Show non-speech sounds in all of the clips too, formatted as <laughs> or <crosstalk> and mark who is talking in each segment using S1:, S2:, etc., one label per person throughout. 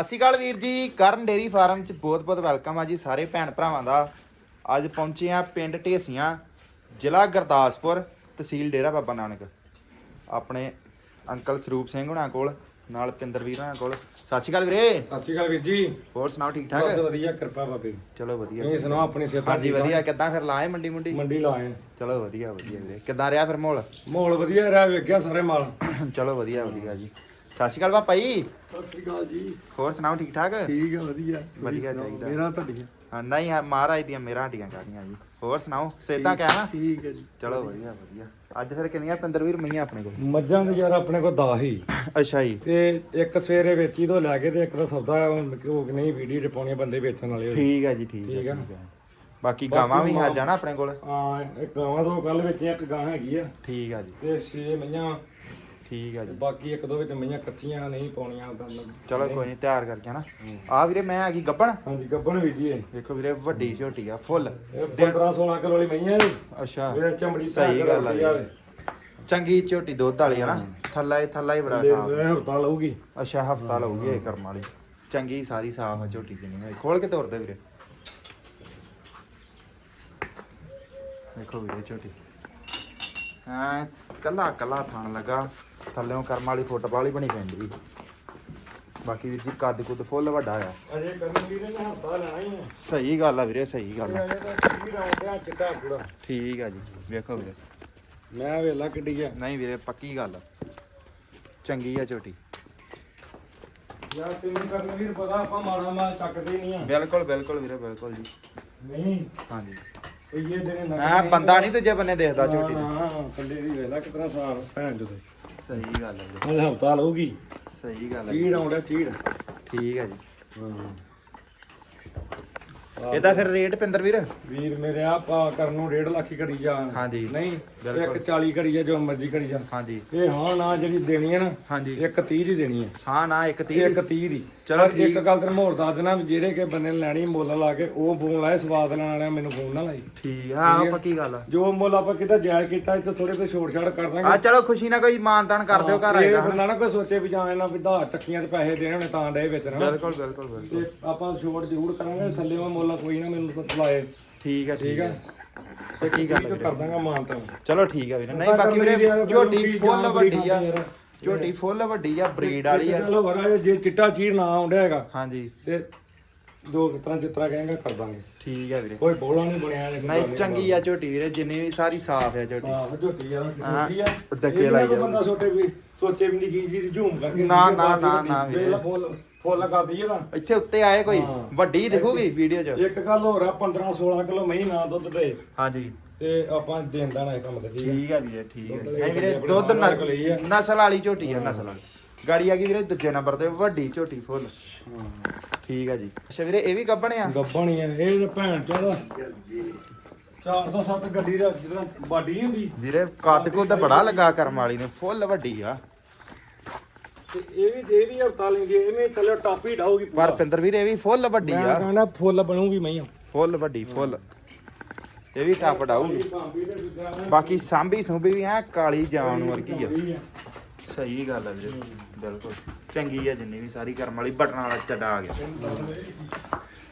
S1: ਅਸੀਂ ਅਕਾਲ ਵੀਰ ਜੀ ਕਰਨ ਡੇਰੀ ਫਾਰਮ ਚ ਬਹੁਤ ਬਹੁਤ ਵੈਲਕਮ ਆ ਜੀ ਸਾਰੇ ਭੈਣ ਭਰਾਵਾਂ ਦਾ। ਅੱਜ ਪਹੁੰਚੇ ਆ ਪਿੰਡ ਢੇਸੀਆਂ ਜ਼ਿਲ੍ਹਾ ਗੁਰਦਾਸਪੁਰ ਤਹਿਸੀਲ ਡੇਰਾ ਬਾਬਾ ਨਾਨਕ। ਆਪਣੇ ਅੰਕਲ ਸਰੂਪ ਸਿੰਘ ਹੁਣਾਂ ਕੋਲ ਨਾਲ ਪਿੰਦਰ ਵੀਰ ਹੁਣਾਂ ਕੋਲ। ਸਤਿ ਸ਼੍ਰੀ ਅਕਾਲ ਵੀਰੇ।
S2: ਸਤਿ ਸ਼੍ਰੀ ਅਕਾਲ ਵੀਰ ਜੀ।
S1: ਹੋਰ ਸੁਣਾਓ ਠੀਕ
S2: ਬਸ
S1: ਠਾਕ
S2: ਵਧੀਆ ਕਿਰਪਾ ਬਾਬੇ ਦੀ।
S1: ਚਲੋ ਵਧੀਆ
S2: ਤੁਸੀਂ ਸੁਣਾਓ ਆਪਣੀ ਸਿਹਤ
S1: ਹਾਂਜੀ ਵਧੀਆ। ਕਿੱਦਾਂ ਫਿਰ ਲਾਏ ਮੰਡੀ ਮੁੰਡੀ?
S2: ਮੰਡੀ ਲਾਏ
S1: ਚਲੋ ਵਧੀਆ ਵਧੀਆ ਵੀਰੇ। ਕਿੱਦਾਂ ਰਿਹਾ ਫਿਰ ਮਾਹੌਲ?
S2: ਮਾਹੌਲ ਵਧੀਆ ਰਿਹਾ ਵੇਖਿਆ ਸਾਰੇ ਮਾਲ।
S1: ਚਲੋ ਵਧੀਆ ਵਧੀਆ ਜੀ। ਸਤਿ ਸ਼੍ਰੀ ਅਕਾਲ ਪਾਪਾ ਜੀ।
S3: ਸਤਿ ਸ਼੍ਰੀ ਅਕਾਲ ਜੀ।
S1: ਹੋਰ ਸੁਣਾਓ ਠੀਕ ਠਾਕ?
S3: ਠੀਕ ਹੈ ਵਧੀਆ
S1: ਵਧੀਆ ਚਾਹੀਦਾ।
S3: ਮੇਰਾ ਤੁਹਾਡੀਆਂ।
S1: ਹਾਂ, ਨਹੀਂ ਹਾਂ, ਮਹਾਰਾਜ ਦੀਆਂ ਮੇਰਾ ਹੱਡੀਆਂ ਕਾਦੀਆਂ ਜੀ। ਹੋਰ ਸੁਣਾਓ ਸੇਤਾ ਕਹਿਣਾ
S3: ਠੀਕ ਹੈ ਜੀ।
S1: ਚਲੋ ਵਧੀਆ ਵਧੀਆ। ਅੱਜ ਫਿਰ ਕਿੰਨੀਆਂ ਪਿੰਦਰ ਵੀਰ ਮਈਆਂ ਆਪਣੇ ਕੋਲ?
S2: ਮੱਝਾਂ ਦੇ ਯਾਰ ਆਪਣੇ ਕੋਲ 10 ਹੀ।
S1: ਅੱਛਾ ਜੀ।
S2: ਤੇ ਇੱਕ ਸਵੇਰੇ ਵੇਚੀ ਤੋਂ ਲੈ ਕੇ ਤੇ ਇੱਕ ਦਾ ਸੌਦਾ ਕਿਉਂ ਕਿ ਨਹੀਂ ਵੀਡੀਓ ਚ ਪਾਉਣੇ ਬੰਦੇ ਵੇਚਣ ਵਾਲੇ ਹੋਏ।
S1: ਠੀਕ ਹੈ ਜੀ ਠੀਕ ਹੈ
S2: ਠੀਕ ਆ।
S1: ਠੀਕ ਹੈ ਬਾਕੀ ਗਾਵਾਂ ਵੀ ਆ ਜਾਣਾ ਆਪਣੇ ਕੋਲ?
S2: ਹਾਂ ਇੱਕ ਗਾਵਾਂ ਤੋਂ ਕੱਲ ਵਿੱਚ ਇੱਕ ਗਾਂ ਹੈਗੀ ਆ।
S1: ਠੀਕ ਆ ਜੀ।
S2: ਤੇ 6 ਮਈਆਂ
S1: ਠੀਕ ਆ ਜੀ।
S2: ਬਾਕੀ ਇੱਕ ਦੋ ਵਿੱਚ ਮਈਆਂ ਕੱਚੀਆਂ ਨਹੀਂ ਪਾਉਣੀਆਂ ਤਾਂ
S1: ਚਲੋ ਕੋਈ ਨਹੀਂ ਤਿਆਰ ਕਰਕੇ ਨਾ ਆ ਵੀਰੇ ਮੈਂ ਆ ਗਈ ਗੱਬਣ।
S2: ਹਾਂਜੀ ਗੱਬਣ ਵੀ ਜੀ ਇਹ।
S1: ਵੇਖੋ ਵੀਰੇ ਵੱਡੀ ਝੋਟੀ ਆ ਫੁੱਲ।
S2: ਇਹ 15 16 ਕਿਲੋ ਵਾਲੀ ਮਈਆਂ ਨੇ
S1: ਅੱਛਾ।
S2: ਇਹ ਚਮੜੀ
S1: ਸਹੀ ਗੱਲ ਆ ਵੀਰੇ। ਚੰਗੀ ਝੋਟੀ ਦੁੱਧ ਵਾਲੀ ਆ ਨਾ। ਥੱਲਾ ਹੀ ਥੱਲਾ ਹੀ ਬੜਾ ਸਾਫ਼।
S2: ਇਹ ਹਫਤਾ ਲਊਗੀ।
S1: ਅੱਛਾ ਹਫਤਾ ਲਊਗੀ ਇਹ ਕਰਮ ਵਾਲੀ। ਚੰਗੀ ਸਾਰੀ ਸਾਫ਼ ਆ ਝੋਟੀ ਜਿੰਨੀ ਹੋਈ ਖੋਲ ਕੇ ਤੋਰਦੇ ਵੀਰੇ। ਦੇਖੋ ਵੀਰੇ ਝੋਟੀ। ਹਾਂ ਕੱਲਾ ਕੱਲਾ ਥਣ ਲੱਗਾ। ਥੱਲੇੋਂ ਕਰਮ ਵਾਲੀ ਫੁੱਟਬਾਲ ਹੀ ਬਣੀ ਪੈਂਦੀ। ਬਾਕੀ ਵੀਰ ਜੀ ਕੱਦ ਕੁੱਦ ਫੁੱਲ ਵੱਡਾ ਆ।
S2: ਅਜੇ ਕਰਨ ਵੀਰੇ ਨੇ ਹਫਤਾ ਲੈਣਾ ਹੀ ਹੈ
S1: ਸਹੀ ਗੱਲ ਆ ਵੀਰੇ ਸਹੀ ਗੱਲ ਆ।
S2: ਅਜੇ ਤਾਂ ਕੀ ਰਾਉਂਦਿਆ ਚਿੱਟਾ ਪੂਰਾ।
S1: ਠੀਕ ਆ ਜੀ ਵੇਖੋ ਵੀਰੇ।
S2: ਮੈਂ ਵੇਲਾ ਕਿੱਡੀ ਆ।
S1: ਨਹੀਂ ਵੀਰੇ ਪੱਕੀ ਗੱਲ ਆ। ਚੰਗੀ ਆ ਝੋਟੀ
S2: ਯਾਰ ਤੈਨੂੰ ਕਰਨ ਵੀਰ ਪਤਾ ਆਪਾਂ ਮਾੜਾ ਮਾਲ ਚੱਕਦੇ ਨਹੀਂ ਆ।
S1: ਬਿਲਕੁਲ ਬਿਲਕੁਲ ਵੀਰੇ ਬਿਲਕੁਲ ਜੀ।
S2: ਨਹੀਂ।
S1: ਹਾਂਜੀ।
S2: ਉਹ ਇਹ ਜਿਹੜੇ
S1: ਹਾਂ ਬੰਦਾ ਨਹੀਂ ਦੂਜੇ ਬੰਨੇ ਦੇਖਦਾ
S2: ਹਾਂ
S1: ਦੀ।
S2: ਹਾਂ ਕੱਲੇ ਦੀ ਵੇਲਾ ਕਿਤਨਾ ਸਾਰ ਭੈਣ ਜਦੇ
S1: ਸਹੀ ਗੱਲ ਹੈ
S2: ਹਫਤਾ ਲਊਗੀ।
S1: ਸਹੀ ਗੱਲ ਹੈ।
S2: ਚੀੜ ਆਉਂਦਾ ਚੀੜ।
S1: ਠੀਕ ਹੈ ਜੀ।
S2: ਹਾਂ।
S1: ਇਹਦਾ ਫਿਰ ਰੇਟ ਪਿੰਦਰ ਵੀਰ।
S2: ਵੀਰ ਮੇਰੇ ਆ ਪਾ ਕਰਨ ਨੂੰ 1.5 ਲੱਖ ਹੀ ਕਰੀ ਜਾ
S1: ਹਾਂਜੀ।
S2: ਨਹੀਂ। ਇੱਕ 40 ਕਰੀ ਜਾ ਜੋ ਮਰਜ਼ੀ ਕਰੀ ਜਾ।
S1: ਹਾਂਜੀ।
S2: ਇਹ ਹਾਂ ਨਾ ਜਿਹੜੀ ਦੇਣੀ ਹੈ ਨਾ
S1: ਹਾਂਜੀ।
S2: ਇੱਕ 30 ਦੀ ਦੇਣੀ ਹੈ।
S1: ਹਾਂ ਨਾ ਇੱਕ 30
S2: ਇੱਕ 30 ਦੀ।
S1: ਚਲੋ।
S2: ਇੱਕ ਗੱਲ ਤੈਨੂੰ ਹੋਰ ਦੱਸ ਦੇਣਾ ਜਿਹੜੇ ਕਿ ਬੰਦੇ ਨੇ ਲੈਣੀ ਮੁੱਲ ਲਾ ਕੇ ਉਹ ਫੋਨ ਲਾਏ ਸਵਾਦ ਲੈਣ ਵਾਲਿਆਂ ਮੈਨੂੰ ਫੋਨ ਨਾ ਲਾਈ।
S1: ਠੀਕ ਹਾਂ। ਪੱਕੀ ਗੱਲ ਆ।
S2: ਜੋ ਮੁੱਲ ਆਪਾਂ ਕਿਤੇ ਜਾਇਜ਼ ਕੀਤਾ ਇੱਥੇ ਥੋੜੇ ਤੇ ਛੋੜ ਛਾੜ ਕਰ ਦਾਂਗੇ।
S1: ਆ ਚਲੋ ਖੁਸ਼ੀ ਨਾਲ ਕੋਈ ਮਾਨਤਾਨ ਕਰ ਦਿਓ ਘਰ
S2: ਇਹ
S1: ਆਏਗਾ
S2: ਬੰਦਾ ਨਾ ਕੋਈ ਸੋਚੇ ਵੀ ਜਾਂ ਇਹਨਾਂ ਵੀ ਧਾਰ ਚੱਕੀਆਂ ਤੇ ਪੈਸੇ ਦੇਣੇ ਹੋਣੇ ਤਾਂ ਡੇ ਵਿੱਚ ਨਾ
S1: ਬਿਲਕੁਲ ਬਿਲਕੁਲ ਬਿਲਕੁਲ।
S2: ਆਪਾਂ ਛੋੜ ਜ਼ਰੂਰ ਕਰਾਂਗੇ ਥੱਲੇ ਉਹ ਮੁੱਲ ਕੋਈ ਨਾ ਮੈਨੂੰ ਲਾਏ
S1: ਠੀਕ ਹੈ ਠੀਕ ਹੈ ਪੱਕੀ ਗੱਲ ਆ
S2: ਕਰ ਦਾਂਗਾ ਮਾਨ ਤਾਂ।
S1: ਚਲੋ ਠੀਕ ਹੈ ਵੀਰੇ। ਨਹੀਂ ਬਾਕੀ ਵੀਰੇ ਝੋਟੀ ਫੁੱਲ ਵੱਡੀ ਆ। ਝੋਟੀ ਫੁੱਲ ਵੱਡੀ ਆ ਬਰੀਡ ਵਾਲੀ ਆ।
S2: ਚਲੋ ਵਰਾ ਜੇ ਚਿੱਟਾ ਚੀੜ ਨਾ ਆਉਂਦਾ ਹੈਗਾ
S1: ਹਾਂਜੀ।
S2: ਤੇ ਦੋ ਕਿਤਨਾ ਜਿਤਨਾ ਕਹਾਂਗਾ ਕਰ ਦਾਂਗੇ।
S1: ਠੀਕ ਹੈ ਵੀਰੇ।
S2: ਕੋਈ ਬੋਲਾ ਨਹੀਂ ਬਣਿਆ
S1: ਨਹੀਂ ਚੰਗੀ ਆ ਝੋਟੀ ਵੀਰੇ ਜਿੰਨੀ ਵੀ ਸਾਰੀ ਸਾਫ਼ ਆ ਝੋਟੀ।
S2: ਹਾਂ ਝੋਟੀ ਆ ਝੋਟੀ ਆ
S1: ਡੱਕੇ ਲਾਈ ਜਾਊ।
S2: ਬੰਦਾ ਸੋਚੇ ਵੀ ਸੋਚੇ ਵੀ ਨਹੀਂ ਕੀ ਜੀ ਝੂਮ ਕਰਕੇ
S1: ਨਾ, ਨਾ, ਨਾ, ਨਾ ਵੀਰੇ।
S2: ਫੁੱਲ ਫੁੱਲ ਕਰ ਦਈਏ ਨਾ
S1: ਇੱਥੇ ਉੱਤੇ ਆਏ ਕੋਈ?
S2: ਹਾਂ।
S1: ਵੱਡੀ ਦਿਖੂਗੀ ਵੀਡੀਓ 'ਚ?
S2: ਇੱਕ ਗੱਲ ਹੋਰ ਆ 15 16 ਕਿਲੋ ਮਹੀਂ ਨਾ ਦੁੱਧ ਦੇ
S1: ਹਾਂਜੀ।
S2: ਤੇ ਆਪਾਂ ਦੇਣ ਦਾ ਨਾ ਇਹ ਕੰਮ ਤੇ ਠੀਕ
S1: ਠੀਕ ਹੈ ਵੀਰੇ ਠੀਕ ਨਹੀਂ ਵੀਰੇ
S2: ਆਪਣੇ
S1: ਦੁੱਧ
S2: ਆ।
S1: ਨ- ਨਸਲ ਵਾਲੀ ਝੋਟੀ ਆ ਨਸਲ ਵਾਲੀ। ਗਾੜੀ ਆ ਗਈ ਵੀਰੇ ਦੂਜੇ ਨੰਬਰ ਤੇ ਵੱਡੀ ਝੋਟੀ ਫੁੱਲ। ਠੀਕ ਹੈ ਜੀ। ਅੱਛਾ ਵੀਰੇ ਇਹ ਵੀ ਗੱਬਣ ਆ?
S2: ਗੱਬਣ ਹੀ ਆ ਇਹ ਤੇ ਭੈਣ ਚੋਦਾ 407 ਗੱਡੀ ਦਾ ਜਿਹੜਾ ਬਾਡੀ ਨੀ ਹੁੰਦੀ।
S1: ਵੀਰੇ ਕੱਦ ਕੁੱਦ ਬੜਾ ਲੱਗਾ ਕਰਮ ਵਾਲੀ ਨੇ ਫੁੱਲ ਵੱਡੀ ਆ।
S2: ਤੇ ਇਹ ਵੀ ਇਹ ਵੀ ਹਫਤਾ ਲੈਂਦੀ ਐ ਇਹਨੇ ਥੱਲੇ ਟਾਪੀ ਡਾਊਗੀ
S1: ਪਰ। ਪਿੰਦਰ ਵੀਰੇ ਇਹ ਵੀ ਫੁੱਲ ਵੱਡੀ
S2: ਮੈਂ
S1: ਆ।
S2: ਕਹਿੰਦਾ ਫੁੱਲ ਬਣੂਗੀ ਮਈਆਂ
S1: ਫੁੱਲ ਵੱਡੀ ਫੁੱਲ। ਇਹ ਵੀ ਟੱਪ ਡਾਊਗੀ ਬਾਕੀ ਸਾਂਭੀ ਸੁੰਭੀ ਵੀ ਹੈ ਕਾਲੀ ਜਾਨ ਵਰਗੀ ਆ। ਸਹੀ ਗੱਲ ਆ ਵੀਰੇ ਬਿਲਕੁਲ। ਚੰਗੀ ਆ ਜਿੰਨੀ ਵੀ ਸਾਰੀ ਕਰਮ ਵਾਲੀ ਬਟਨ ਵਾਲਾ ਚੱਡਾ ਆ ਗਿਆ।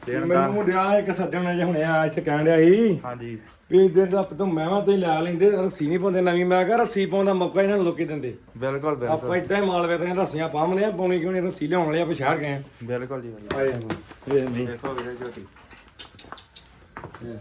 S1: ਦੇਣ ਦਾ
S2: ਮੈਨੂੰ ਡਿਆ ਇੱਕ ਸੱਜਣ ਨੇ ਹੁਣੇ ਆ ਇੱਥੇ ਕਹਿਣ ਡਿਆ ਸੀ।
S1: ਹਾਂਜੀ।
S2: ਵੀ ਦਿਨ ਦਾ ਤੋਂ ਮਹਿਮਾ ਤੇ ਲੈ ਲੈਂਦੇ ਰੱਸੀ ਨਹੀਂ ਪਾਉਂਦੇ ਨਵੀਂ। ਮੈਂ ਕਿਹਾ ਰੱਸੀ ਪਾਉਣ ਦਾ ਮੌਕਾ ਇਹਨਾਂ ਨੂੰ ਲੋਕੀ ਦਿੰਦੇ।
S1: ਬਿਲਕੁਲ ਬਿਲਕੁਲ।
S2: ਆਪਾਂ ਇਦਾਂ ਹੀ ਮਾਲ ਵੇਚਦੇ ਰੱਸੀਆਂ ਪਾਉਂਦੇ ਆ ਪਾਉਣੀ ਕਿਉਂ ਨਹੀਂ ਰੱਸੀ ਲਿਆਉਣ ਵਾਲੇ ਆਪਾਂ ਸ਼ਹਿਰ ਗਏ ਆ
S1: ਬਿਲਕੁਲ ਜੀ।
S2: ਆਏ ਹਾਂ ਨਹੀਂ
S1: ਦੇਖੋ ਵੀਰੇ ਝੋਟੀ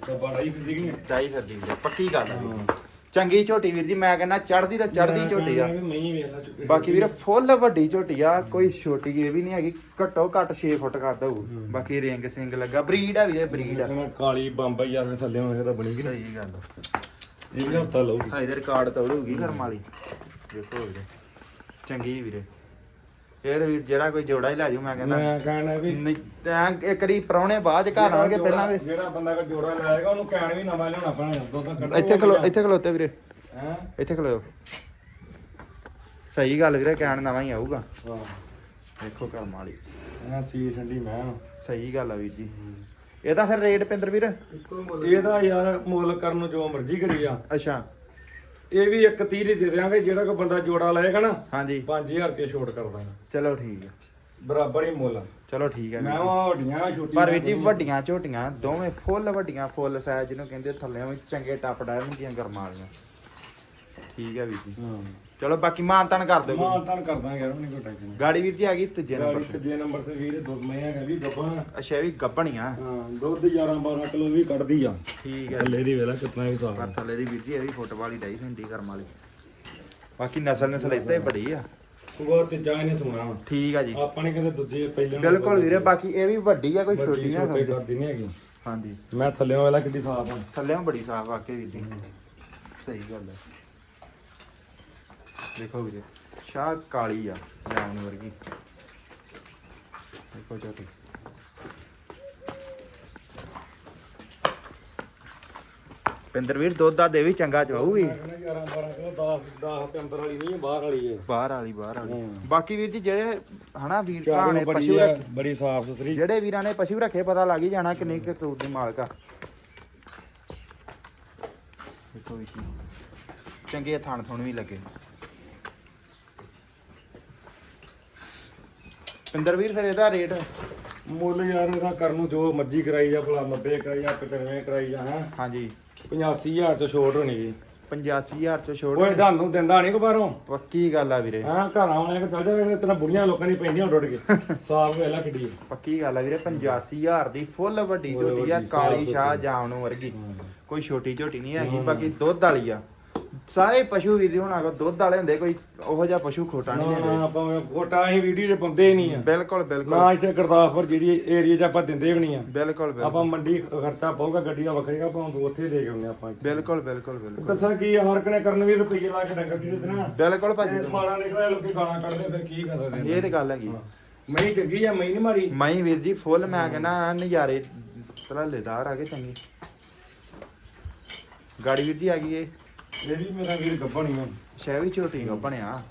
S2: ਤਾਂ ਬੜਾ ਹੀ ਫਿਰਦੀ ਕਿ
S1: ਚਾਈ ਫਿਰਦੀ ਪੱਕੀ ਗੱਲ ਆ। ਚੰਗੀ ਝੋਟੀ ਵੀਰ ਜੀ ਮੈਂ ਕਹਿੰਦਾ ਚੜਦੀ ਤਾਂ ਚੜਦੀ ਝੋਟੀ ਆ।
S2: ਵੇਖ ਲਾ
S1: ਬਾਕੀ ਵੀਰੇ ਫੁੱਲ ਵੱਡੀ ਝੋਟੀ ਆ ਕੋਈ ਛੋਟੀ ਇਹ ਵੀ ਨਹੀਂ ਹੈਗੀ ਘੱਟੋ ਘੱਟ 6 ਫੁੱਟ ਕਰਦਾ ਹੋਊ ਬਾਕੀ ਰਿੰਗ ਸਿੰਗ ਲੱਗਾ ਬਰੀਡ ਆ ਵੀਰੇ ਬਰੀਡ ਆ।
S2: ਕਾਲੀ ਬੰਬ ਯਾਰ ਫਿਰ ਥੱਲੇ ਹੋਣੇ ਤਾਂ ਬਣੀ ਕਿ
S1: ਸਹੀ ਗੱਲ।
S2: ਇਹ ਵੀ ਹਫਤਾ ਲਊਗੀ।
S1: ਹਾਂ ਇਹਦੇ ਰਿਕਾਰਡ ਤੋੜੂਗੀ ਕਰਮ ਵਾਲੀ ਦੇਖੋ ਵੀਰੇ ਚੰਗੀ ਵੀਰੇ। ਇਹ ਵੀਰ ਜਿਹੜਾ ਕੋਈ ਜੋੜਾ ਹੀ ਲੈ ਜੂ ਮੈਂ ਕਹਿੰਦਾ।
S2: ਮੈਂ ਕਹਿਣਾ ਵੀ
S1: ਨਹੀਂ ਤਾਂ ਇੱਕ ਰੀ ਪਰੌਣੇ ਬਾਅਦ ਚ ਘਰ ਆਉਣਗੇ ਪਹਿਲਾਂ ਵੀ।
S2: ਜਿਹੜਾ ਬੰਦਾ ਕੋ ਜੋੜਾ ਲਾਏਗਾ ਉਹਨੂੰ ਕੈਨ ਵੀ ਨਵਾਂ ਲਿਆਉਣਾ ਪੈਣਾ ਦੁੱਧ ਕੱਢੋ
S1: ਇੱਥੇ ਖਲੋ ਇੱਥੇ ਖਲੋਤੇ ਵੀਰੇ।
S2: ਹੈ?
S1: ਇੱਥੇ ਖਲੋਇਓ ਸਹੀ ਗੱਲ ਵੀਰੇ ਕਹਿਣ ਨਵਾਂ ਹੀ ਆਊਗਾ। ਦੇਖੋ ਕਰਮ ਵਾਲੀ।
S2: ਇਹ ਸੀ ਠੰਡੀ ਮੈਂ
S1: ਸਹੀ ਗੱਲ ਆ ਵੀਰ ਜੀ। ਇਹਦਾ ਫਿਰ ਰੇਟ ਪਿੰਦਰ ਵੀਰ?
S2: ਇਹਦਾ ਯਾਰ ਮੁੱਲ ਕਰਨ ਨੂੰ ਜੋ ਮਰਜ਼ੀ ਕਰੀ ਜਾ।
S1: ਅੱਛਾ।
S2: ਇਹ ਵੀ ਇੱਕ 30 ਦੀ ਦੇ ਦਿਆਂਗੇ ਜਿਹੜਾ ਕੋ ਬੰਦਾ ਜੋੜਾ ਲਾਏਗਾ ਨਾ
S1: ਹਾਂਜੀ।
S2: 5000 ਰੁਪਏ ਛੋਟ ਕਰ ਦਾਂਗੇ।
S1: ਚਲੋ ਠੀਕ ਹੈ
S2: ਬਰਾਬਰ ਹੀ ਮੁੱਲ ਆ।
S1: ਚਲੋ ਠੀਕ ਹੈ
S2: ਮੈਂ। ਵਾ ਵੱਡੀਆਂ ਛੋਟੀਆਂ
S1: ਪਰ ਵੀਰ ਜੀ ਵੱਡੀਆਂ ਝੋਟੀਆਂ ਦੋਵੇਂ ਫੁੱਲ ਵੱਡੀਆਂ ਫੁੱਲ ਸਾਈਜ਼ ਜਿਹਨੂੰ ਕਹਿੰਦੇ ਥੱਲੇ ਚੰਗੇ ਟੱਪ ਡਾਇਮੰਡ ਦੀਆਂ ਗਰਮਾਂ ਵਾਲੀਆਂ। ਠੀਕ ਹੈ ਵੀਰ ਜੀ।
S2: ਹਾਂ।
S1: ਚਲੋ ਬਾਕੀ ਮਾਨ ਤਾਨ ਕਰ ਦਿਓ
S2: ਮਾਂ ਤਾਂ ਕਰਦਾ ਯਾਰ ਨਹੀਂ ਕੋਈ ਟੈਨਸ਼ਨ
S1: ਗਾੜੀ ਵੀਰ ਜੀ ਆ ਗਈ ਤੀਜੇ ਨੰਬਰ ਤੇ।
S2: ਤੀਜੇ ਨੰਬਰ ਤੇ ਵੀਰ ਦੁੱਧ ਮੈਂ ਹੈਗਾ ਵੀ ਗੱਬਣ
S1: ਅੱਛਾ ਵੀ ਗੱਬਣੀਆਂ
S2: ਹਾਂ ਦੁੱਧ 11 12 ਕਿਲੋ ਵੀ ਕੱਢਦੀ ਆ।
S1: ਠੀਕ ਹੈ
S2: ਥੱਲੇ ਦੀ ਵੇਲਾ ਕਿਤਨਾ ਵੀ ਸਾਫ਼
S1: ਪਰ ਥੱਲੇ ਦੀ ਵੀਰ ਜੀ ਇਹ ਵੀ ਫੁੱਟਬਾਲ ਹੀ ਡਾਈ ਹੁੰਦੀ ਕਰਮ ਵਾਲੀ। ਬਾਕੀ ਨਸਲ ਨਸਲ ਇੱਥੇ ਬੜੀ ਆ।
S2: ਉਹ ਤੇ ਜਾ ਇਹਨੇ ਸੁਣਾ
S1: ਠੀਕ ਆ ਜੀ।
S2: ਆਪਾਂ ਨੇ ਕਹਿੰਦੇ ਦੂਜੇ ਪਹਿਲਾਂ
S1: ਬਿਲਕੁਲ ਵੀਰੇ ਬਾਕੀ ਇਹ ਵੀ ਵੱਡੀ ਆ ਕੋਈ ਛੋਟੀ ਨਾ
S2: ਛੋਟੇ
S1: ਸਮਝੋ
S2: ਕਰਦੀ ਨਹੀਂ ਹੈਗੀ।
S1: ਹਾਂਜੀ।
S2: ਮੈਂ ਥੱਲੇ ਵੇਲਾ ਕਿੱਡੀ ਸਾਫ਼ ਆ।
S1: ਥੱਲੇ ਬੜੀ ਸਾਫ਼ ਵਾਕਈ ਵੀਰ ਜੀ। ਸਹੀ ਗੱਲ ਹੈ ਦੇਖੋ ਵੀਰੇ ਸ਼ਾਹ ਕਾਲੀ ਆ ਜਾਮਨ ਵਰਗੀ। ਦੇਖੋ ਜੋਤੀ ਪਿੰਦਰ ਵੀਰ ਦੁੱਧ ਦਾ ਦੇ ਵੀ ਚੰਗਾ
S2: ਕਹਿੰਦਾ 11 12 ਕਿਲੋ 10 10 ਤੇ ਅੰਦਰ ਵਾਲੀ ਨਹੀਂ ਬਾਹਰ ਵਾਲੀ ਏ
S1: ਬਾਹਰ ਵਾਲੀ। ਬਾਹਰ ਵਾਲੀ
S2: ਹੂੰ।
S1: ਬਾਕੀ ਵੀਰ ਜੀ ਜਿਹੜੇ ਹਨਾ ਵੀਰ ਭਰਾ ਨੇ ਪਸ਼ੂ ਰੱਖ
S2: ਬੜੀ ਸਾਫ਼ ਸੁਥਰੀ।
S1: ਜਿਹੜੇ ਵੀਰਾਂ ਨੇ ਪਸ਼ੂ ਰੱਖੇ ਪਤਾ ਲੱਗ ਹੀ ਜਾਣਾ ਕਿੰਨੀ ਕਰਤੂਤ ਦੀ ਮਾਲਕ ਆ। ਦੇਖੋ ਵੀ ਕੀ ਚੰਗੇ ਥਣ ਥੁਣ ਵੀ ਲੱਗੇ। ਪਿੰਦਰ ਵੀਰ ਫਿਰ ਇਹਦਾ ਰੇਟ?
S2: ਮੁੱਲ ਯਾਰ ਇਹਦਾ ਕਰਨ ਨੂੰ ਜੋ ਮਰਜ਼ੀ ਕਰਾਈ ਜਾ ਭਲਾ 90 ਕਰਾਈ ਜਾ 95 ਕਰਾਈ ਜਾ ਹੈ?
S1: ਹਾਂਜੀ।
S2: 85000 ਚ ਛੋਟ ਹੋਣੀ ਜੀ।
S1: 85000 ਚ ਛੋੜ
S2: ਓਏ ਤੁਹਾਨੂੰ ਦਿੰਦਾ ਨਹੀਂ ਕੋ ਬਾਹਰੋਂ?
S1: ਪੱਕੀ ਗੱਲ ਆ ਵੀਰੇ।
S2: ਹਾਂ ਘਰਾਂ ਵਾਲੇ ਕਿ ਚੱਲ ਜਾਵੇ ਤੇਰਾ ਬੁੜੀਆਂ ਲੋਕਾਂ ਦੀ ਪੈਂਦੀਆਂ ਉੱਡ ਉੱਡ ਕੇ <laughs> ਸਾਫ਼ ਵੇਲਾ ਕਿੱਡੀ।
S1: ਪੱਕੀ ਗੱਲ ਆ ਵੀਰੇ 85000 ਦੀ ਫੁੱਲ ਵੱਡੀ ਝੋਟੀ ਆ ਕਾਲੀ ਸ਼ਾਹ ਜਾਮਨੂ ਵਰਗੀ। ਕੋਈ ਛੋਟੀ ਝੋਟੀ ਨਹੀਂ ਹੈਗੀ ਬਾਕੀ ਦੁੱਧ ਵਾਲੀ ਆ। ਸਾਰੇ ਪਸ਼ੂ ਵੀਰ ਹੁਣ ਆਗੋ ਦੁੱਧ ਵਾਲੇ ਹੁੰਦੇ ਕੋਈ ਉਹੋ ਜਿਹਾ ਪਸ਼ੂ ਖੋਟਾ ਨਹੀਂ
S2: ਨਾ
S1: ਦਿੰਦੇ।
S2: ਆਪਾਂ ਫੋਟਾ ਅਸੀਂ ਵੀਡੀਓ 'ਚ ਪਾਉਂਦੇ ਹੀ ਨਹੀਂ ਆ।
S1: ਬਿਲਕੁਲ ਬਿਲਕੁਲ।
S2: ਨਾ ਇੱਥੇ ਗੁਰਦਾਸਪੁਰ ਜਿਹੜੀ ਏਰੀਆ 'ਚ ਆਪਾਂ ਦਿੰਦੇ ਵੀ ਨਹੀਂ ਆ।
S1: ਬਿਲਕੁਲ ਬਿਲਕੁਲ।
S2: ਆਪਾਂ ਮੰਡੀ ਖਰਚਾ ਪਊਗਾ ਗੱਡੀ ਦਾ ਵੱਖਰੀ ਆਪਾਂ ਉੱਥੇ ਦੇ ਕੇ ਆਉਂਦੇ ਆਪਾਂ ਇੱਥੇ।
S1: ਬਿਲਕੁਲ ਬਿਲਕੁਲ ਬਿਲਕੁਲ।
S2: ਦੱਸਾਂ ਕੀ ਆ, ਹਰ ਕਨੇ ਕਰਨ ਵੀ ਰੁਪਈਏ ਲਾ ਕੇ ਡੰਗਰ ਦੀ ਦੇਣਾ
S1: ਬਿਲਕੁਲ ਭਾਜੀ
S2: ਮਾੜਾ ਨਿਕਲਿਆ ਲੋਕੀ ਗਾਲਾਂ ਕੱਢਦੇ ਫਿਰ ਕੀ ਕਰ ਸਕਦੇ
S1: ਇਹ ਤੇ ਗੱਲ ਹੈਗੀ।
S2: ਮੈਂ ਚੰਗੀ ਆ ਮੈਂ ਨਹੀਂ ਮਾੜੀ?
S1: ਮੈਂ ਵੀਰ ਜੀ ਫੁੱਲ ਮੈਂ ਕਹਿੰਦਾ ਨਜ਼ਾਰੇ ਤਲੇਦਾਰ ਆ ਗਏ ਚੰਗੇ। ਗਾੜੀ ਵੀਰ ਜੀ ਆ ਗਈ ਇਹ
S2: ਜਿਹੜੀ ਮੇਰਾ ਵੀਰ ਗੱਬਣੀ ਆ।
S1: ਸ਼ੈਵੀ ਝੋਟੀ ਕੋ ਬਣਿਆ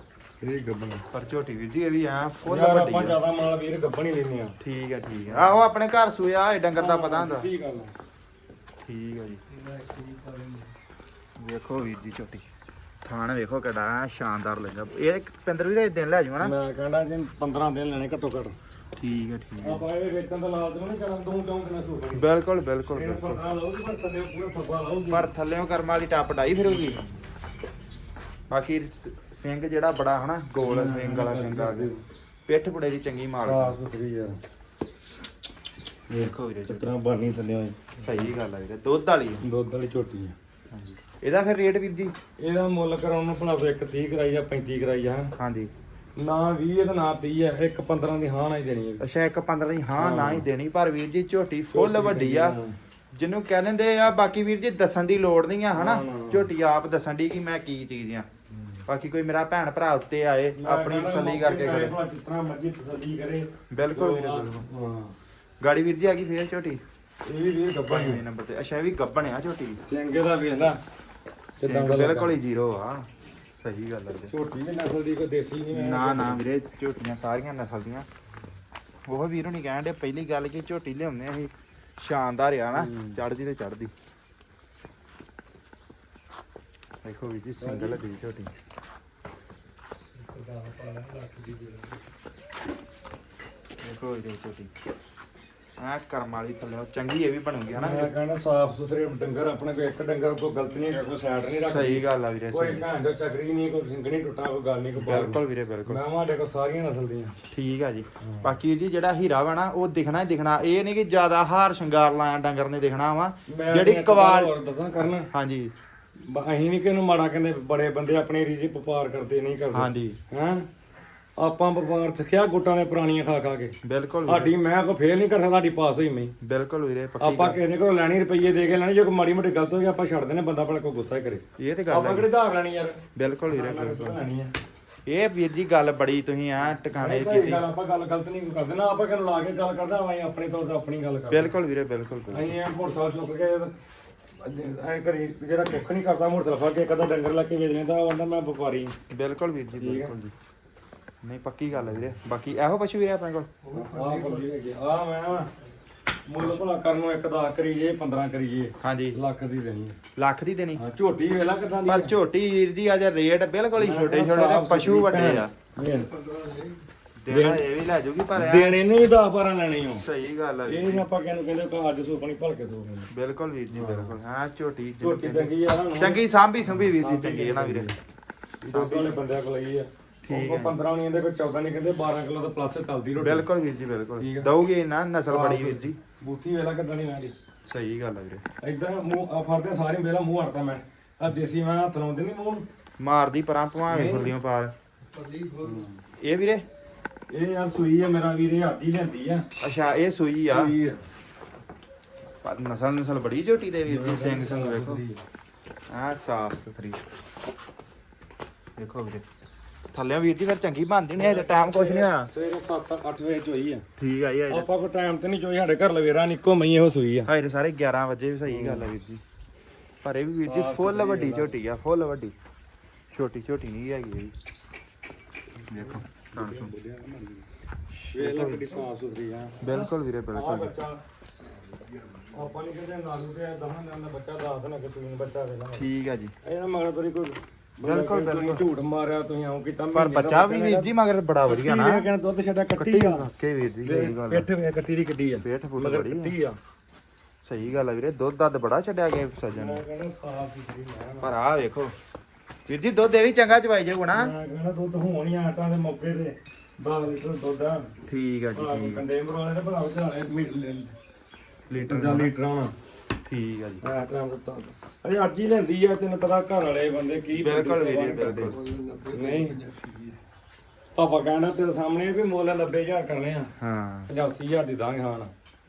S2: ਇਹ ਗੱਬਣੀ
S1: ਪਰ ਝੋਟੀ ਵੀਰ ਜੀ ਇਹ ਵੀ ਆ ਫੁੱਲ
S2: ਯਾਰ
S1: ਵੱਡੀ
S2: ਆਪਾਂ
S1: ਆ।
S2: ਜ਼ਿਆਦਾ ਮਾਲ ਵੀਰ ਗੱਬਣੀ ਲੈਨੇ ਆ।
S1: ਠੀਕ ਹੈ ਠੀਕ ਹੈ ਆਹੋ ਆਪਣੇ ਘਰ ਸੂਇਆ ਇਹ ਡੰਗਰ ਦਾ ਪਤਾ ਹੁੰਦਾ।
S2: ਕੀ ਗੱਲ ਆ
S1: ਠੀਕ ਹੈ ਜੀ। ਵੇਖੋ ਵੀਰ ਜੀ ਝੋਟੀ। ਥਾਣ ਵੇਖੋ ਕਿੱਡਾ ਸ਼ਾਨਦਾਰ ਲੱਗਾ ਇਹ ਪਿੰਦਰ ਵੀਰ ਇਹ ਦਿਨ ਲੈ ਜਾਓ ਨਾ।
S2: ਮੈਂ ਕਹਿੰਦਾ ਜੀ 15 ਦਿਨ ਲੈਣੇ ਘੱਟੋ ਘੱਟ।
S1: ਠੀਕ ਹੈ ਠੀਕ ਹੈ
S2: ਆਪਾਂ ਇਹ ਵੇਚਣ ਦਾ ਲਾਲਚ ਨਹੀਂ ਕਰਾਂ ਦੋ ਚੌਂ ਦਿਨਾਂ ਸੂਪਣੀ
S1: ਬਿਲਕੁਲ ਬਿਲਕੁਲ
S2: ਇਹਨੂੰ
S1: ਬਿਲਕੁਲ।
S2: 15 ਲਾਉਗੀ ਪਰ ਥੱਲੇ ਪੂਰਾ ਫੱਬਾ ਲਾਉਗੀ
S1: ਪਰ ਥੱਲੇੋਂ ਕਰਮ ਵਾਲੀ ਟੱਪ ਡਾਈ ਫਿਰੂਗੀ ਬਾਕੀ ਸਿੰਘ ਜਿਹੜਾ ਬੜਾ ਹਨਾ ਗੋਲ ਸਿੰਘ ਵਾਲਾ ਸਿੰਘ ਆ ਗਿਆ। ਪਿੱਠ ਪੁੜੇ ਦੀ ਚੰਗੀ ਮਾਰ
S2: ਸਾਫ਼ ਸੁਥਰੀ
S1: ਵੇਖੋ ਵੀਰੇ।
S2: ਕਿਤਨਾ ਬਾਨੀ ਥੱਲੇ ਹੋਈ
S1: ਸਹੀ ਗੱਲ ਆ ਵੀਰੇ ਦੁੱਧ ਵਾਲੀ।
S2: ਦੁੱਧ ਵਾਲੀ ਝੋਟੀ ਆ।
S1: ਹਾਂਜੀ। ਇਹਦਾ ਫਿਰ ਰੇਟ ਵੀਰ ਜੀ?
S2: ਇਹਦਾ ਮੁੱਲ ਕਰਾਉਣ ਨੂੰ ਭਲਾ ਇੱਕ 30 ਕਰਾਈ ਜਾਂ 35 ਕਰਾਈ ਜਾਂ
S1: ਹਾਂਜੀ।
S2: ਨਾ 20 ਤੇ ਨਾ 30 ਹੈ ਇੱਕ 15 ਦੀ ਹਾਂ ਨਾ ਹੀ ਦੇਣੀ ਹੈ
S1: ਅੱਛਾ ਇੱਕ 15 ਦੀ ਹਾਂ ਨਾ ਹੀ ਦੇਣੀ ਪਰ ਵੀਰ ਜੀ ਝੋਟੀ ਫੁੱਲ ਵੱਡੀ ਆ ਜਿਹਨੂੰ ਕਹਿ ਲੈਂਦੇ ਆ ਬਾਕੀ ਵੀਰ ਜੀ ਦੱਸਣ ਦੀ ਲੋੜ ਨਹੀਂ ਆ ਹਨਾ। ਝੋਟੀ ਆਪ ਦੱਸਣ ਦੀ ਕਿ ਮੈਂ ਕੀ ਚੀਜ਼ ਆ। ਬਾਕੀ ਕੋਈ ਮੇਰਾ ਭੈਣ ਭਰਾ ਉੱਤੇ ਆਏ ਆਪਣੀ ਤਸੱਲੀ ਕਰਕੇ ਕਰੇ
S2: ਜਿਤਨਾ ਮਰਜ਼ੀ ਤਸੱਲੀ ਕਰੇ।
S1: ਬਿਲਕੁਲ ਵੀਰੇ
S2: ਹਾਂ।
S1: ਬਿਲਕੁਲ। ਗਾੜੀ ਵੀਰ ਜੀ ਆ ਗਈ ਫੇਰ ਝੋਟੀ?
S2: ਇਹ ਵੀ ਵੀਰ ਗੱਬਾ ਹੀ
S1: ਪੰਜਵੇਂ ਨੰਬਰ ਤੇ। ਅੱਛਾ ਇਹ ਵੀ ਗੱਬਣ ਆ ਝੋਟੀ।
S2: ਸਿੰਘੇ ਦਾ ਵੇਖ ਲੈ।
S1: ਬਿਲਕੁਲ ਹੀ ਜ਼ੀਰੋ ਆ। ਸਹੀ ਗੱਲ ਵੀਰੇ।
S2: ਝੋਟੀ ਵੀ ਨਸਲ ਦੀ ਕੋਈ ਦੇਸੀ ਨਹੀਂ
S1: ਨਾ ਨਾ ਵੀਰੇ ਝੋਟੀਆਂ ਸਾਰੀਆਂ ਨਸਲ ਦੀਆਂ। ਉਹ ਵੀਰ ਹੁਣੀ ਕਹਿਣ ਦੇ ਪਹਿਲੀ ਗੱਲ ਕਿ ਝੋਟੀ ਲਿਆਉਂਦੇ ਅਸੀਂ ਸ਼ਾਨਦਾਰ ਆ ਨਾ ਚੜਦੀ ਤੇ ਚੜਦੀ ਦੇਖੋ ਵੀ ਜੀ ਸਿੰਗਲ ਲੱਗੀ ਝੋਟੀ। ਦੇਖੋ ਵੀਰੇ ਝੋਟੀ। ਆ ਕਰਮ ਵਾਲੀ ਥੱਲੇ ਚੰਗੀ ਇਹ ਵੀ ਬਣੂਗੀ ਹਨਾ?
S2: ਮੈਂ ਕਹਿੰਦਾ ਸਾਫ਼ ਸੁਥਰੇ ਡੰਗਰ ਆਪਣੇ ਕੋਈ ਇੱਕ ਡੰਗਰ ਕੋਈ ਗਲਤ ਨਹੀਂ ਹੈਗਾ ਕੋਈ ਸਾਈਡ ਨਹੀਂ ਰੱਖਦੀ।
S1: ਸਹੀ ਗੱਲ ਆ ਵੀਰੇ
S2: ਕੋਈ
S1: ਸਹੀ।
S2: ਭੈਣ ਜੋ ਚੱਕਰੀ ਨਹੀਂ ਕੋਈ ਸਿੰਗ ਨਹੀਂ ਟੁੱਟਾ ਕੋਈ ਗੱਲ ਨਹੀਂ ਕੋਈ ਬਾਲ
S1: ਬਿਲਕੁਲ ਵੀਰੇ ਬਿਲਕੁਲ।
S2: ਮੈਂ ਸਾਡੇ ਕੋਲ ਸਾਰੀਆਂ ਨਸਲ ਦੀਆਂ।
S1: ਠੀਕ ਆ ਜੀ। ਬਾਕੀ ਵੀਰ ਜੀ ਜਿਹੜਾ ਹੀਰਾ ਵਾ ਨਾ ਉਹ ਦਿਖਣਾ ਹੀ ਦਿਖਣਾ। ਇਹ ਨਹੀਂ ਕਿ ਜ਼ਿਆਦਾ ਹਾਰ ਸ਼ਿੰਗਾਰ ਲਾਇਆ ਡੰਗਰ ਨੇ ਦਿਖਣਾ ਵਾ। ਜਿਹੜੀ ਕਵਾਲ
S2: ਹੋਰ ਦੱਸਾਂ ਕਰਨ।
S1: ਹਾਂਜੀ।
S2: ਅਸੀਂ ਨਹੀਂ ਕਿਹਨੂੰ ਮਾੜਾ ਕਹਿੰਦੇ ਬੜੇ ਬੰਦੇ ਆਪਣੇ ਰੀਜੇ ਵਪਾਰ ਕਰਦੇ ਨਹੀਂ ਕਰਦੇ।
S1: ਹਾਂਜੀ।
S2: ਹੈਂ? ਆਪਾਂ ਵਪਾਰ ਸਿੱਖਿਆ ਗੁੱਟਾਂ ਨੇ ਪੁਰਾਣੀਆਂ ਖਾ ਖਾ ਕੇ।
S1: ਬਿਲਕੁਲ ਵੀਰੇ,
S2: ਸਾਡੀ ਮੈਂ ਕੋ ਫੇਲ ਨਹੀਂ ਕਰ ਸਕਦਾ ਸਾਡੀ ਪਾਸ ਹੋਈ ਮੈਂ।
S1: ਬਿਲਕੁਲ ਵੀਰੇ ਪੱਕੀ
S2: ਆਪਾਂ। ਕਿਸੇ ਕੋਲ ਲੈਣੀ ਰੁਪਈਏ ਦੇ ਕੇ ਲੈਣੀ ਜੇ ਕੋਈ ਮਾੜੀ ਮੋਟੀ ਗਲਤ ਹੋ ਗਈ ਆਪਾਂ ਛੱਡ ਦੇਣੇ ਬੰਦਾ ਭਲਾ ਕੋਈ ਗੁੱਸਾ ਹੀ ਕਰੇ।
S1: ਇਹ ਤੇ ਗੱਲ
S2: ਆਪਾਂ
S1: ਹੈ
S2: ਕਿਹੜੇ ਧਾਰ ਲੈਣੀ ਯਾਰ?
S1: ਬਿਲਕੁਲ ਵੀਰੇ ਬਿਲਕੁਲ।
S2: ਲੈਣੀ ਆ।
S1: ਇਹ ਵੀਰ ਜੀ ਗੱਲ ਬੜੀ ਤੁਸੀਂ ਆ ਟਿਕਾਣੇ
S2: ਸਹੀ
S1: ਕੀਤੀ।
S2: ਗੱਲ ਆਪਾਂ ਗੱਲ ਗਲਤ ਨਹੀਂ ਕਰਦੇ ਨਾ ਆਪਾਂ ਕਿਹਨੂੰ ਲਾ ਕੇ ਗੱਲ ਕਰਦਾ ਆਪਾਂ ਆਪਣੇ ਤੌਰ ਤੇ ਆਪਣੀ ਗੱਲ ਕਰਦੇ।
S1: ਬਿਲਕੁਲ ਵੀਰੇ ਬਿਲਕੁਲ ਬਿਲਕੁਲ।
S2: ਅਸੀਂ ਇਹ ਮੋਟਰਸਾਈਕਲ ਚੁੱਕ ਕੇ ਐ ਕਰੀ ਜਿਹੜਾ ਕੁੱਖ ਨਹੀਂ ਕਰਦਾ ਮੋਟਰਸਾਈਕਲ ਫੜ ਕੇ ਕਦਾ ਡੰਗਰ ਲਾ ਕੇ ਵੇਚ ਲੈਂਦਾ ਉਹ ਮੈਂ ਵਪਾਰੀ ਹਾਂ।
S1: ਬਿਲਕੁਲ ਵੀਰ ਜੀ। ਬਿਲਕੁਲ ਜੀ। ਨਹੀਂ ਪੱਕੀ ਗੱਲ ਹੈ ਵੀਰੇ। ਬਾਕੀ ਇਹੋ ਪਸ਼ੂ ਵੀਰੇ ਆਪਣੇ ਕੋਲ?
S2: ਆਹ ਬੰਦੀ ਹੈਗੀ ਆ। ਮੈਂ ਨਾ ਮੁੱਲ ਭਲਾ ਕਰਨ ਨੂੰ ਇੱਕ 10 ਕਰੀਏ 15 ਕਰੀਏ
S1: ਹਾਂਜੀ।
S2: ਲੱਖ ਦੀ ਦੇਣੀ ਹੈ।
S1: ਲੱਖ ਦੀ ਦੇਣੀ?
S2: ਹਾਂ ਝੋਟੀ ਵੇਲਾ ਕਿਦਾਂ ਦੀ
S1: ਪਰ ਝੋਟੀ ਵੀਰ ਜੀ ਅੱਜ ਰੇਟ ਬਿਲਕੁਲ ਹੀ ਛੋਟੇ ਛੋਟੇ ਤੇ ਪਸ਼ੂ ਵੱਡੇ ਆ।
S2: ਮੇਨ
S1: ਦੇਣਾ। ਇਹ ਵੀ ਲੈ ਜਾਊਗੀ ਪਰ ਇਹ-
S2: ਦੇਣੇ ਨੇ ਵੀ 10 12 ਲੈਣੇ ਹੋ
S1: ਸਹੀ ਗੱਲ ਆ ਵੀਰ
S2: ਇਹ ਆਪਾਂ ਕਿਹਨੂੰ ਕਹਿੰਦੇ ਕਿ ਅੱਜ ਸੂਪਣੀ ਭਲਕੇ ਸੂਪਣੀ
S1: ਬਿਲਕੁਲ ਵੀਰ ਜੀ ਬਿਲਕੁਲ। ਹਾਂ ਝੋਟੀ ਜਿਹਨੂੰ
S2: ਝੋਟੀ
S1: ਕਹਿੰਦੇ।
S2: ਚੰਗੀ ਆ ਨਾ।
S1: ਚੰਗੀ ਸਾਂਭੀ ਸੁੰਭੀ ਵੀਰ ਜੀ ਚੰਗੀ ਹੈ ਨਾ ਵੀਰੇ।
S2: ਦੁੱਧ ਵਾਲੇ ਬੰਦਿਆਂ ਕੋਲ ਲਈ ਆ। ਠੀਕ ਹੈ। 15 ਨਹੀਂ ਇਹਦੇ ਕੋਈ 14 ਨਹੀਂ ਕਹਿੰਦੇ 12 ਕਿਲੋ ਤੋਂ ਪਲੱਸ ਚੱਲਦੀ ਰੋਟੀ।
S1: ਬਿਲਕੁਲ ਵੀਰ ਜੀ ਬਿਲਕੁਲ।
S2: ਠੀਕ ਆ।
S1: ਦਊਗੀ ਨਾ ਨਸਲ ਬੜੀ ਵੀਰ ਜੀ।
S2: ਬੂਥੀ ਵੇਲਾ ਕਿਦਾਂ ਦੀ ਮੈਂ ਦੀ
S1: ਸਹੀ ਗੱਲ ਆ ਵੀਰੇ।
S2: ਇਦਾਂ ਮੂੰਹ ਆ ਫੜਦੇ ਸਾਰੇ ਵੇਲਾ ਮੂੰਹ ਹਟਦਾ ਮੈਂ। ਆ ਦੇਸੀ ਮੈਂ ਹੱਥ ਲਾਉਂਦੇ ਨਹੀਂ ਮੂੰਹ ਨੂੰ।
S1: ਮਾਰਦੀ ਪਰਾਂ ਭਵਾਂਗੇ ਖੁਰਲੀਆਂ ਪਾਰ।
S3: ਪੱਲੀ ਖੋਲ।
S1: ਇਹ ਵੀਰੇ?
S2: ਇਹ ਯਾਰ ਸੂਈ ਆ ਮੇਰਾ ਵੀਰੇ ਹੱਥ ਹੀ ਲੈਂਦੀ ਆ।
S1: ਅੱਛਾ ਇਹ ਸੂਈ ਆ।
S2: ਸੂਈ ਆ।
S1: ਪਰ ਨਸਲ ਨਸਲ ਬੜੀ ਝੋਟੀ ਦੇ ਵੀਰ ਜੀ ਸਿੰਘ ਸਿੰਘ ਵੇਖੋ। ਆ ਸਾਫ਼ ਸੁਥਰੀ। ਦੇਖੋ ਵੀਰੇ। ਥੱਲੇ ਵੀਰ ਜੀ ਫਿਰ ਚੰਗੀ ਬਣਦੀ ਨਹੀਂ ਅਜੇ ਟਾਈਮ ਕੁਛ ਨਹੀਂ ਹੋਇਆ।
S2: ਸਵੇਰੇ 7 8 ਵਜੇ ਚ ਹੋਈ ਆ।
S1: ਠੀਕ ਆ ਜੀ
S2: ਆਪਾਂ ਕੋ ਟਾਈਮ ਤੇ ਨਹੀਂ ਚੋਈ ਸਾਡੇ ਘਰ ਲਵੇਰਾ ਨਿੱਕੋ ਮਈ ਇਹੋ ਸੂਈ ਆ।
S1: ਹਾਏ ਸਾਰੇ 11 ਵਜੇ ਵੀ ਸਹੀ ਗੱਲ ਆ ਵੀਰ ਜੀ। ਪਰ ਇਹ ਵੀ ਵੀਰ ਜੀ ਫੁੱਲ ਵੱਡੀ ਝੋਟੀ ਆ ਫੁੱਲ ਵੱਡੀ। ਛੋਟੀ ਛੋਟੀ ਨਹੀਂ ਹੈਗੀ ਇਹ ਵੀ। ਦੇਖੋ ਥਣ ਥੁਣ।
S2: ਵੇਲਾ ਕਿੱਡੀ ਸਾਫ਼ ਸੁਥਰੀ ਆ।
S1: ਬਿਲਕੁਲ ਵੀਰੇ
S2: ਆ
S1: ਬਿਲਕੁਲ
S2: ਬੱਚਾ ਆਪਾਂ ਨਹੀਂ ਕਹਿੰਦੇ ਨਾਲੂ ਤੇ ਦਹਾਂ ਦਾ ਬੱਚਾ ਦੱਸ ਦੇਣਾ ਕਿ ਤੂੰ ਬੱਚਾ ਦੇ ਲਾ
S1: ਠੀਕ ਆ ਜੀ।
S2: ਇਹਨਾਂ ਮਗਰ ਕੋਈ
S1: ਬਿਲਕੁਲ,
S2: ਬਿਲਕੁਲ। ਝੂਠ ਮਾਰਿਆ ਤੁਸੀਂ ਆਉਂ ਕੀਤਾ
S1: ਪਰ ਬੱਚਾ ਵੀ ਵੀਰ ਜੀ ਮਗਰ ਬੜਾ ਵਧੀਆ ਨਾ।
S2: ਕਹਿੰਦਾ ਦੁੱਧ ਛੱਡਾ ਕੱਟੀ ਆ।
S1: ਕੇ ਵੀਰ ਜੀ ਸਹੀ ਗੱਲ
S2: ਪਿੱਠ ਵੇ ਕੱਟੀ ਦੀ ਕੱਟੀ ਆ।
S1: ਪੇਟ ਫੁੱਲ ਬੜੀ ਆ।
S2: ਕੱਟੀ ਆ।
S1: ਸਹੀ ਗੱਲ ਆ ਵੀਰੇ ਦੁੱਧ ਦੱਧ ਬੜਾ ਛੱਡਿਆ ਗਿਆ ਸੱਜਣ
S2: ਮੈਂ ਕਹਿੰਦਾ ਸਾਫ਼ ਸੁਥਰੀ ਮੈਂ
S1: ਪਰ ਆ ਵੇਖੋ ਵੀਰ ਜੀ ਦੁੱਧ ਇਹ ਵੀ ਚੰਗਾ ਚਵਾਈ ਜਾਊਗਾ ਨਾ।
S2: ਮੈਂ ਕਹਿੰਦਾ ਦੁੱਧ ਹੋਣੀ ਆਟਾ ਦੇ ਮੌਕੇ ਤੇ 10 ਲੀਟਰ ਦੁੱਧ ਆ।
S1: ਠੀਕ ਆ ਜੀ ਠੀਕ ਆ।
S2: ਕੰਡੇ ਵਾਲੇ ਤੇ ਭਲਾ ਵਿਚਾਲੇ ਲੀਟਰ ਦਾ ਲੀਟਰ ਆਣਾ
S1: ਠੀਕ ਆ ਜੀ।
S2: ਮੈਂ ਟਾਈਮ ਦਿੱਤਾ ਅਜੇ ਅੱਜ ਹੀ ਲੈਂਦੀ ਆ ਤੈਨੂੰ ਪਤਾ ਘਰ ਵਾਲੇ ਬੰਦੇ ਕੀ
S1: ਬਿਲਕੁਲ
S2: ਬੰਦੇ
S1: ਵੀਰੇ
S2: ਸੇਵਾ ਕਰਦੇ।
S1: ਬਿਲਕੁਲ
S2: ਨਹੀਂ। ਪਾਪਾ ਕਹਿੰਦਾ ਤੇਰੇ ਸਾਹਮਣੇ ਵੀ ਮੁੱਲ 90000 ਕਰਨੇ ਆ।
S1: ਹਾਂ।
S2: 85000 ਦੀ ਦਾਂਗੇ ਹਾਂ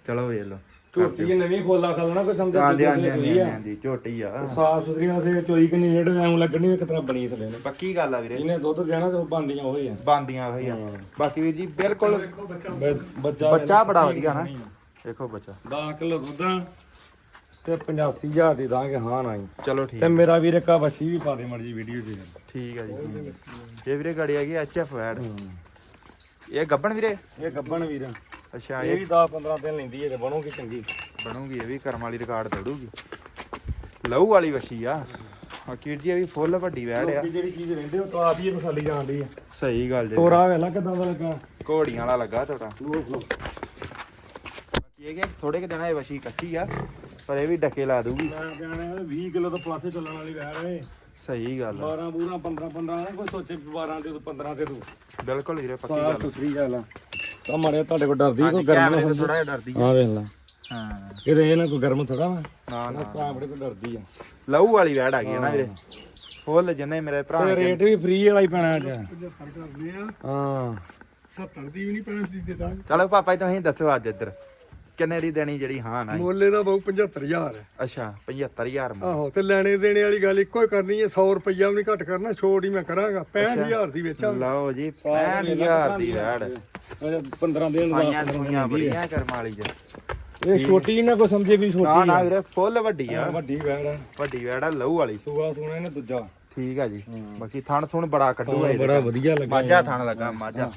S1: ਚਲੋ ਵੇਖ ਲਓ।
S2: ਝੋਟੀ ਇਹ ਨਵੀਂ ਖੋਲਾ ਖਲਣਾ ਕੋਈ ਸਮਝ
S1: ਹਾਂਜੀ ਹਾਂਜੀ ਹਾਂਜੀ ਹਾਂਜੀ ਝੋਟੀ ਆ।
S2: ਸਾਫ਼ ਸੁਥਰੀ ਉਸੇ ਚੋਈ ਕਿ ਨਹੀਂ ਜਿਹੜੇ ਐਂ ਲੱਗਣੀ ਇੱਕ ਤਰ੍ਹਾਂ ਬਣੀ ਥਲੇ ਨੇ।
S1: ਪੱਕੀ ਗੱਲ ਆ ਵੀਰੇ।
S2: ਇਹਨੇ ਦੁੱਧ ਦੇਣਾ ਤੇ ਉਹ ਬੰਦੀਆਂ ਉਹੀ ਆ।
S1: ਬੰਦੀਆਂ ਹੋਈਆਂ ਬਾਕੀ ਵੀਰ ਜੀ ਬਿਲਕੁਲ
S3: ਬੱਚਾ
S1: ਬੜਾ ਵਧੀਆ ਨਾ। ਦੇਖੋ ਬੱਚਾ।
S2: 10 ਕਿਲੋ ਦੁੱਧ ਤੇ 85000 ਦੀ ਦਾਂਗੇ ਹਾਂ ਨਾ ਹੀ
S1: ਚਲੋ
S2: ਤੇ
S1: ਠੀਕ
S2: ਮੇਰਾ ਵੀਰ ਇੱਕ ਵੱਛੀ ਵੀ ਪਾ ਦੇ ਮਰਜ਼ੀ ਵੀਡੀਓ ਦੇ।
S1: ਠੀਕ ਆ ਜੀ ਇਹ ਵੀਰੇ ਗਾੜੀ ਹੈਗੀ ਐਚਐਫ ਵੈਡ ਇਹ ਗੱਬਣ ਵੀਰੇ?
S2: ਇਹ ਗੱਬਣ ਵੀਰ।
S1: ਅੱਛਾ
S2: ਇਹ ਵੀ 10 15 ਦਿਨ ਲੈਂਦੀ ਹੈ ਤੇ ਬਣੂਗੀ ਚੰਗੀ।
S1: ਬਣੂਗੀ ਇਹ ਵੀ ਕਰਮ ਵਾਲੀ ਰਿਕਾਰਡ ਤੋੜੂਗੀ ਲਹੂ ਵਾਲੀ ਵਛੀ ਆ। ਬਾਕੀ ਵੀਰ ਜੀ ਇਹ ਵੀ ਫੁੱਲ ਵੱਡੀ ਵੈੜ ਆ।
S2: ਜਿਹੜੀ ਚੀਜ਼ ਰਹਿੰਦੇ ਉਹ ਤਾਂ ਆਪ ਹੀ ਖਾਲੀ ਜਾਂਦੀ ਆ।
S1: ਸਹੀ ਗੱਲ ਜੀ।
S2: ਤੋਰਾ ਵੇਲਾ ਕਿਦਾਂ ਦਾ ਲੱਗਾ।
S1: ਘੋੜੀਆਂ ਵਾਲਾ ਲੱਗਾ ਤੁਹਾਡਾ। ਬਾਕੀ ਇਹ ਕਿ ਥੋੜੇ ਕਿ ਦਿਨਾਂ ਇਹ ਵਛੀ ਕੱਚੀ ਆ। ਪਰ ਇਹ ਵੀ ਡੱਕੇ ਲਾ ਦੂਗੀ
S2: ਮੈਂ ਕਹਿੰਦਾ 20 ਕਿਲੋ ਤੋਂ ਪਲੱਸ ਚੱਲਣ ਵਾਲੀ ਵੈਰ ਏ
S1: ਸਹੀ ਗੱਲ ਆ।
S2: 12 ਬੂਰਾ 15 15 ਨਾ ਕੋਈ ਸੋਚੇ ਵੀ 12 ਦੇ ਤੂੰ 15 ਦੇ ਤੂੰ।
S1: ਬਿਲਕੁਲ ਵੀਰੇ ਪੱਕੀ
S2: ਸਾਫ਼
S1: ਗੱਲ
S2: ਸੁਥਰੀ ਗੱਲ ਆ। ਤਾਂ ਮਾਰੇ ਤੁਹਾਡੇ ਕੋਲ ਡਰਦੀ ਕੋਈ ਗਰਮ
S1: ਤੋਂ ਥੋੜਾ ਜਿਹਾ ਡਰਦੀ ਆ।
S2: ਵੇਖ ਲਾ।
S1: ਹਾਂ।
S2: ਕਿਤੇ ਇਹ ਨਾ ਕੋਈ ਗਰਮ ਥੋੜਾ ਵਾ।
S1: ਨਾ ਨਾ।
S2: ਕਾਂਬੜੇ ਤੋਂ ਡਰਦੀ ਆ।
S1: ਲਹੂ ਵਾਲੀ ਵੈੜ ਆ ਗਈ ਨਾ ਵੀਰੇ। ਫੁੱਲ ਜਿੰਨੇ ਮੇਰੇ ਭਰਾ ਨੇ।
S2: ਰੇਟ ਵੀ ਫ੍ਰੀ ਵਾਲਾ ਹੀ ਪੈਣਾ ਅੱਜ।
S3: 75 ਕਰਦੇ ਆ।
S2: ਹਾਂ।
S3: 70 ਦੀ ਵੀ ਨਹੀਂ ਪੈਣਾ ਸੀ ਦਿੱਤਾ
S1: ਚਲੋ ਪਾਪਾ ਜੀ ਤੁਸੀਂ ਦੱਸੋ ਅੱਜ ਇੱਧਰ। ਕਿੰਨੇ ਦੀ ਦੇਣੀ ਜਿਹੜੀ ਹਾਂ ਨਾ
S3: ਮੋਲੇ ਦਾ ਬਹੁ 75000 ਹੈ
S1: ਅੱਛਾ 75000 ਮੁੱਲ।
S3: ਆਹੋ ਤੇ ਲੈਣੇ ਦੇਣੇ ਵਾਲੀ ਗੱਲ ਇੱਕੋ ਹੀ ਕਰਨੀ ਹੈ 100 ਰੁਪਈਆ ਵੀ ਨਹੀਂ ਘੱਟ ਕਰਨਾ ਛੋੜ ਹੀ ਮੈਂ ਕਰਾਂਗਾ 65000 ਦੀ ਵੇਚਾਂ
S1: ਲਓ ਜੀ 65000 ਦੀ ਵੈੜ।
S2: ਅਜੇ 15 ਦਿਨ ਦਾ
S1: ਆਈਆਂ ਦੁਨੀਆਂ ਬੜੀਆਂ ਕਰਮ ਵਾਲੀ ਜੀ।
S2: ਇਹ ਛੋਟੀ ਨਾ ਕੋਈ ਸਮਝੇ ਵੀ
S1: ਨਾ
S2: ਛੋਟੀ
S1: ਨਾ
S2: ਆ।
S1: ਵੀਰੇ ਫੁੱਲ ਵੱਡੀ ਆ।
S2: ਵੱਡੀ ਵੈੜ ਆ।
S1: ਵੱਡੀ ਵੈੜ ਆ ਲਹੂ ਵਾਲੀ।
S2: ਸੂਆ ਸੁਣਾ ਇਹਨੇ ਦੂਜਾ।
S1: ਠੀਕ ਆ ਜੀ। ਬਾਕੀ ਥਣ ਥੁਣ ਬੜਾ ਕੱਢੂਗਾ ਇਹਦੇ
S2: ਬੜਾ ਵਧੀਆ ਲੱਗਾ
S1: ਮਾਝਾ ਥਣ ਲੱਗਾ ਮਾਝਾ।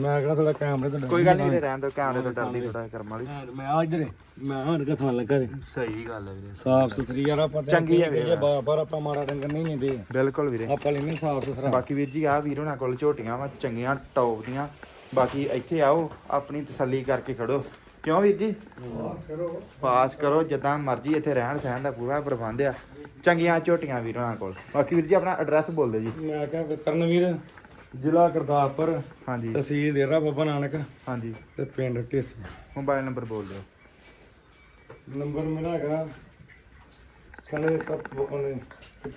S2: ਮੈਂ ਕਿਹਾ ਥੋੜਾ ਕੈਮਰੇ ਤੋਂ ਡਰ
S1: ਕੋਈ ਗੱਲ ਨਹੀਂ ਵੀਰੇ ਰਹਿਣ ਦੋ ਕੈਮਰੇ ਤੋਂ ਡਰਦੀ ਥੋੜਾ ਕਰਮ ਵਾਲੀ।
S2: ਮੈਂ ਆ ਇਧਰ ਮੈਂ ਹਾਂ ਰਗਾ ਥਾਂ ਲੱਗਾ ਰੇ
S1: ਸਹੀ ਗੱਲ ਹੈ ਵੀਰੇ।
S2: ਸਾਫ਼ ਸੁਥਰੀ ਯਾਰ ਆਪਾਂ
S1: ਚੰਗੀ ਆ ਵੀਰੇ।
S2: ਬਾਰ ਆਪਾਂ ਮਾਰਾ ਡੰਗਰ ਨਹੀਂ ਲੈਂਦੇ।
S1: ਬਿਲਕੁਲ ਵੀਰੇ।
S2: ਆਪਾਂ ਲੈਨੇ ਸਾਫ਼ ਸੁਥਰਾ।
S1: ਬਾਕੀ ਵੀਰ ਜੀ ਆ ਵੀਰ ਉਹਨਾਂ ਕੋਲ ਝੋਟੀਆਂ ਵਾ ਚੰਗੀਆਂ ਟੌਪ ਦੀਆਂ। ਬਾਕੀ ਇੱਥੇ ਆਓ ਆਪਣੀ ਤਸੱਲੀ ਕਰਕੇ ਖੜੋ। ਕਿਉਂ ਵੀਰ ਜੀ? ਪਾਸ ਕਰੋ ਜਿੱਦਾਂ ਮਰਜ਼ੀ ਇੱਥੇ ਰਹਿਣ ਸਹਿਣ ਦਾ ਪੂਰਾ ਪ੍ਰਬੰਧ ਆ। ਚੰਗੀਆਂ ਝੋਟੀਆਂ ਵੀਰ ਉਹਨਾਂ ਕੋਲ। ਬਾਕੀ ਵੀਰ ਜੀ ਆਪਣਾ ਐਡਰੈਸ ਬੋਲ ਦਿਓ ਜੀ।
S2: ਮੈਂ ਕਿਹਾ ਕਰਨਵੀਰ ਜ਼ਿਲ੍ਹਾ ਗੁਰਦਾਸਪੁਰ
S1: ਹਾਂਜੀ।
S2: ਤਹਿਸੀਲ ਡੇਰਾ ਬਾਬਾ ਨਾਨਕ
S1: ਹਾਂਜੀ।
S2: ਤੇ ਪਿੰਡ ਢੇਸੀ।
S1: ਮੋਬਾਈਲ ਨੰਬਰ ਬੋਲ ਦਿਓ।
S2: ਨੰਬਰ ਮੇਰਾ ਹੈਗਾ 97 7